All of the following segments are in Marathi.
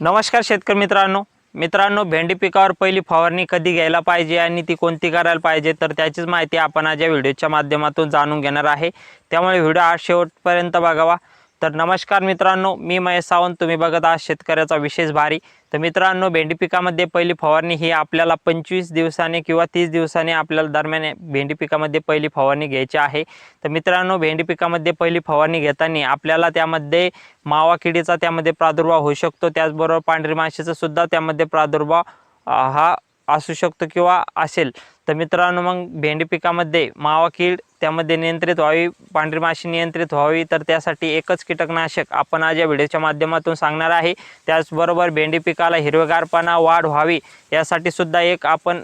नमस्कार शेतकरी मित्रांनो. मित्रांनो भेंडी पिकावर पहिली फवारणी कधी घ्यायला पाहिजे आणि ती कोणती करायला पाहिजे तर त्याचीच माहिती आपण आज या व्हिडिओच्या माध्यमातून जाणून घेणार आहे. त्यामुळे व्हिडिओ आज शेवटपर्यंत बघावा. तर नमस्कार मित्रांनो मी महेश सावंत. तुम्ही बघत आहात शेतकऱ्याचा विशेष भारी तर मित्रांनो भेंडी पिकामध्ये पहिली फवारणी ही आपल्याला पंचवीस दिवसाने किंवा तीस दिवसाने आपल्याला दरम्यान भेंडी पिकामध्ये पहिली फवारणी घ्यायची आहे. तर मित्रांनो भेंडी पिकामध्ये पहिली फवारणी घेताना आपल्याला त्यामध्ये मावा किडीचा त्यामध्ये प्रादुर्भाव होऊ शकतो. त्याचबरोबर पांढरी माशीचा सुद्धा त्यामध्ये प्रादुर्भाव हा असू शकतो किंवा असेल. तर मित्रांनो मग भेंडी पिकामध्ये मावा कीड त्यामध्ये नियंत्रित व्हावी पांढरी माशी नियंत्रित व्हावी तर त्यासाठी एकच कीटकनाशक आपण आज या व्हिडिओच्या माध्यमातून सांगणार आहे. त्याचबरोबर भेंडी पिकाला हिरवेगारपणा वाढ व्हावी यासाठी सुद्धा एक आपण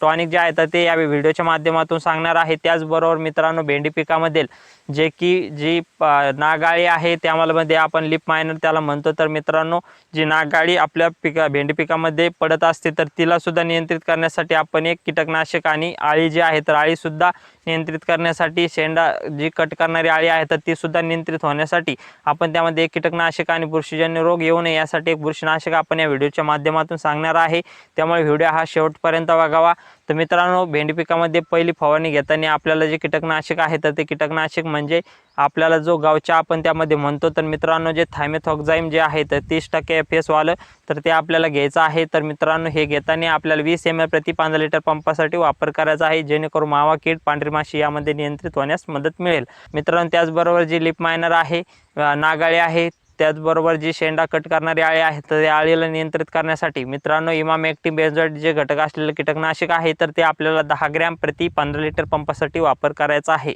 टॉनिक जे आहे तर ते या व्हिडिओच्या माध्यमातून सांगणार आहे. त्याचबरोबर मित्रांनो भेंडी पिकामधील जे की जी प- नागाळी आहे त्यामध्ये आपण लिप मायनर त्याला म्हणतो. तर मित्रांनो जी नागाळी आपल्या पिका भेंडी पिकामध्ये पडत असते तर तिला सुद्धा नियंत्रित करण्यासाठी आपण एक कीटकनाशक आणि आळी जी आहे तर आळी सुद्धा नियंत्रित करण्यासाठी शेंडा जी कट करणारी आळी आहे तर ती सुद्धा नियंत्रित होण्यासाठी आपण त्यामध्ये एक कीटकनाशक आणि बुरशीजन्य रोग येऊ नये यासाठी एक बुरशीनाशक आपण या व्हिडिओच्या माध्यमातून सांगणार आहे. त्यामुळे व्हिडिओ हा शेवटपर्यंत बघावा. तर मित्रांनो भेंडी पिकामध्ये पहिली फवारणी घेताना आपल्याला जे कीटकनाशक आहे तर ते कीटकनाशक म्हणजे आपल्याला जो गावच्या आपण त्यामध्ये म्हणतो तर मित्रांनो जे थायमेथॉक्झाईम जे आहे तर तीस टक्के एफ एसवालं तर ते आपल्याला घ्यायचं आहे. तर मित्रांनो हे घेताना आपल्याला वीस एम एल प्रति पंधरा लिटर पंपासाठी वापर करायचा आहे जेणेकरून मावा कीड पांढरी माशी यामध्ये नियंत्रित होण्यास मदत मिळेल. मित्रांनो त्याचबरोबर जी लिप मायनर आहे नागाळे आहे त्याचबरोबर जी शेंडा कट करणारी आळी आहे तर त्या आळीला नियंत्रित करण्यासाठी मित्रांनो इमाम ॲक्टिव्ह बेन्झोएट जे घटक असलेले कीटकनाशक आहे तर ते आपल्याला दहा ग्रॅम प्रति पंधरा लिटर पंपासाठी वापर करायचा आहे.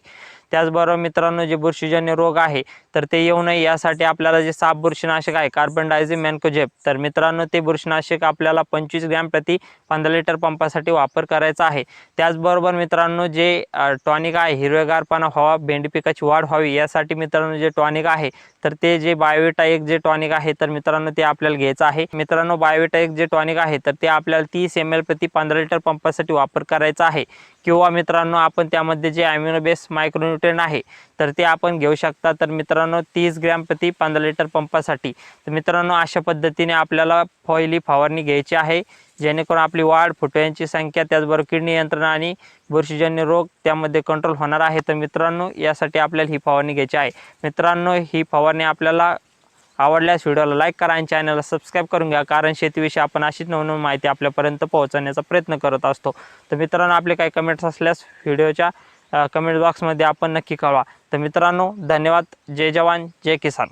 त्याचबरोबर मित्रांनो जे बुरशीजन्य रोग आहे तर ते येऊ नये. यासाठी आपल्याला जे साप बुरशीनाशक आहे कार्बन डायझिम मॅन्कोजेप तर मित्रांनो ते बुरशीनाशक आपल्याला पंचवीस ग्रॅम प्रति पंधरा लिटर पंपासाठी वापर करायचा आहे. त्याचबरोबर मित्रांनो जे टॉनिक आहे हिरवेगारपणा व्हावा भेंडी पिकाची वाढ व्हावी यासाठी मित्रांनो जे टॉनिक आहे तर ते जे बायोविटा एक जे टॉनिक आहे तर मित्रांनो ते आपल्याला घ्यायचं आहे. मित्रांनो बायोविटा एक जे टॉनिक आहे तर ते आपल्याला तीस एम एल प्रति पंधरा लिटर पंपासाठी वापर करायचा आहे. किंवा मित्रांनो आपण त्यामध्ये जे ॲम्युनो बेस मायक्रोन्युट्रेन आहे तर ते आपण घेऊ शकता. तर मित्रांनो तीस ग्रॅम प्रति पंधरा लिटर पंपासाठी. तर मित्रांनो अशा पद्धतीने आपल्याला पहिली फवारणी घ्यायची आहे. जेणेकरून आपली वाढ फुटव्यांची संख्या त्याचबरोबर किडनी नियंत्रण आणि बुरशीजन्य रोग त्यामध्ये कंट्रोल होणार आहे. तर मित्रांनो यासाठी आपल्याला ही फवारणी घ्यायची आहे. मित्रांनो ही फवारणी आपल्याला आवडल्यास व्हिडिओला लाईक करा आणि चॅनलला सबस्क्राईब करून घ्या कारण शेतीविषयी आपण अशीच नवनवीन माहिती आपल्यापर्यंत पोहोचवण्याचा प्रयत्न करत असतो. तर मित्रांनो आपले काही कमेंट्स असल्यास व्हिडिओच्या कमेंट बॉक्समध्ये आपण नक्की कळवा. तर मित्रांनो धन्यवाद. जय जवान जय किसान.